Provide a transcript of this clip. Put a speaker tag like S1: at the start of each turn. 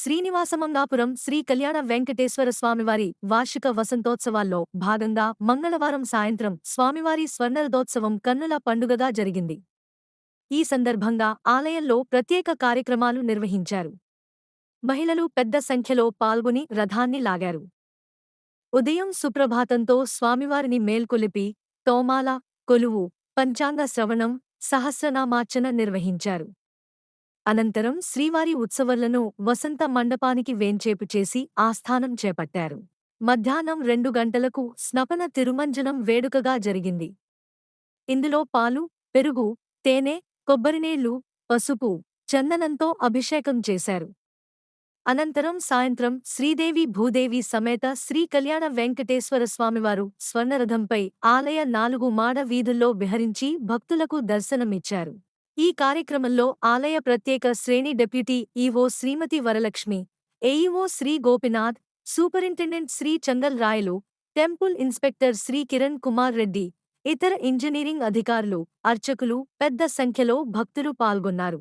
S1: శ్రీనివాసమంగాపురం శ్రీ కళ్యాణ వెంకటేశ్వర స్వామివారి వార్షిక వసంతోత్సవాల్లో భాగంగా మంగళవారం సాయంత్రం స్వామివారి స్వర్ణరథోత్సవం కన్నుల పండుగగా జరిగింది. ఈ సందర్భంగా ఆలయంలో ప్రత్యేక కార్యక్రమాలు నిర్వహించారు. మహిళలు పెద్ద సంఖ్యలో పాల్గొని రథాన్ని లాగారు. ఉదయం సుప్రభాతంతో స్వామివారిని మేల్కొలిపి తోమాల కొలువు పంచాంగ శ్రవణం సహస్రనామార్చన నిర్వహించారు. అనంతరం శ్రీవారి ఉత్సవాలను వసంత మండపానికి వేంచేపు చేసి ఆస్థానం చేపట్టారు. మధ్యాహ్నం రెండు గంటలకు స్నపన తిరుమంజనం వేడుకగా జరిగింది. ఇందులో పాలు పెరుగు తేనె కొబ్బరినీళ్ళు పసుపు చందనంతో అభిషేకం చేశారు. అనంతరం సాయంత్రం శ్రీదేవి భూదేవి సమేత శ్రీ కళ్యాణ వెంకటేశ్వర స్వామివారు స్వర్ణరథంపై ఆలయ నాలుగు మాడ వీధుల్లో విహరించి భక్తులకు దర్శనమిచ్చారు. ఈ కార్యక్రమంలో ఆలయ ప్రత్యేక శ్రేణి deputy EO Srimathi Varalakshmi AEO Sri Gopinath superintendent Sri Changal Rayalu temple inspector Sri Kiran Kumar Reddy ఇతర ఇంజనీరింగ్ అధికారులు అర్చకులు పెద్ద సంఖ్యలో భక్తులు పాల్గొన్నారు.